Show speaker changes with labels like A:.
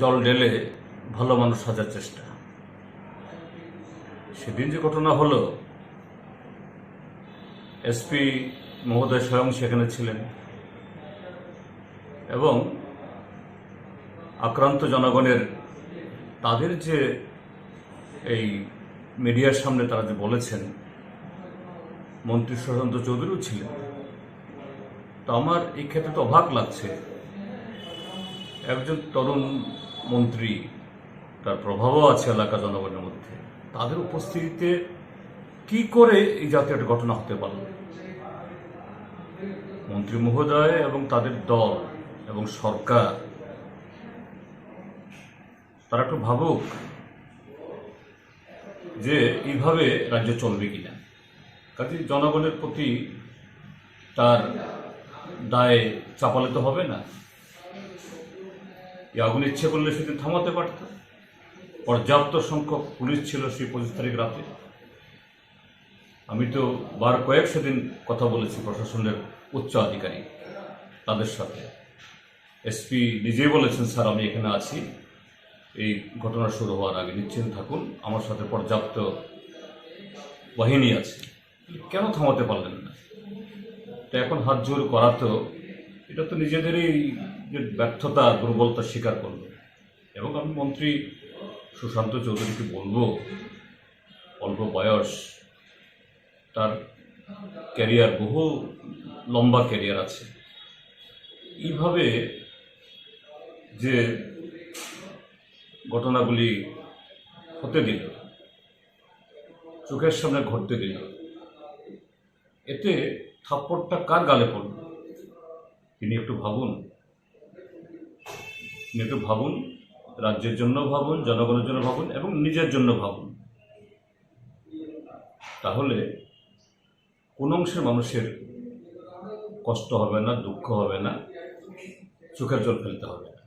A: জল ঢেলে ভালো মানুষ সাজার চেষ্টা। সেদিন যে ঘটনা হলো এসপি মহোদয় স্বয়ং সেখানে ছিলেন এবং আক্রান্ত জনগণের তাদের যে এই মিডিয়ার সামনে তারা যে বলেছেন, মন্ত্রী সুশান্ত চৌধুরীও ছিলেন। তো আমার এই ক্ষেত্রে তো অবাক লাগছে। একজন তরুণ মন্ত্রী, তার প্রভাবও আছে এলাকা জনগণের মধ্যে। তাদের উপস্থিতিতে কি করে এই জাতীয় একটা ঘটনা হতে পারল মন্ত্রী মহোদয় এবং তাদের দল এবং সরকার, তারা একটু ভাবুক যে এইভাবে রাজ্য চলবে কিনা। কাজে জনগণের প্রতি তার দায় চাপালে তো হবে না। এই আগুন ইচ্ছে করলে সেদিন থামাতে পারত। পর্যাপ্ত সংখ্যক পুলিশ ছিল সেই পঁচিশ তারিখ রাতে। আমি তো বার কয়েক সেদিন কথা বলেছি প্রশাসনের উচ্চ আধিকারিক তাদের সাথে। এসপি নিজেই বলেছেন, স্যার, আমি এখানে আছি। এই ঘটনা শুরু হওয়ার আগে নিশ্চিন্ত থাকুন। আমার সাথে পর্যাপ্ত বাহিনী আছে। কেন থামাতে পারলেন না? তো এখন হাত জোর করা তো, এটা তো নিজেদেরই ব্যর্থতা, দুর্বলতা স্বীকার করল। এবং আমি মন্ত্রী সুশান্ত চৌধুরীকে বলব, অল্প বয়স, তার ক্যারিয়ার, বহু লম্বা ক্যারিয়ার আছে। এইভাবে যে ঘটনাগুলি হতে দিল, চোখের সামনে ঘটতে দিল, এতে থাপ্পড়টা কার গালে পড়ল? তিনি একটু ভাবুন। একটু ভাবুন, রাজ্যের জন্য ভাবুন, জনগণের জন্য ভাবুন এবং নিজের জন্য ভাবুন। তাহলে কোন অংশের মানুষের কষ্ট হবে না, দুঃখ হবে না, চোখের জল ফেলতে হবে না।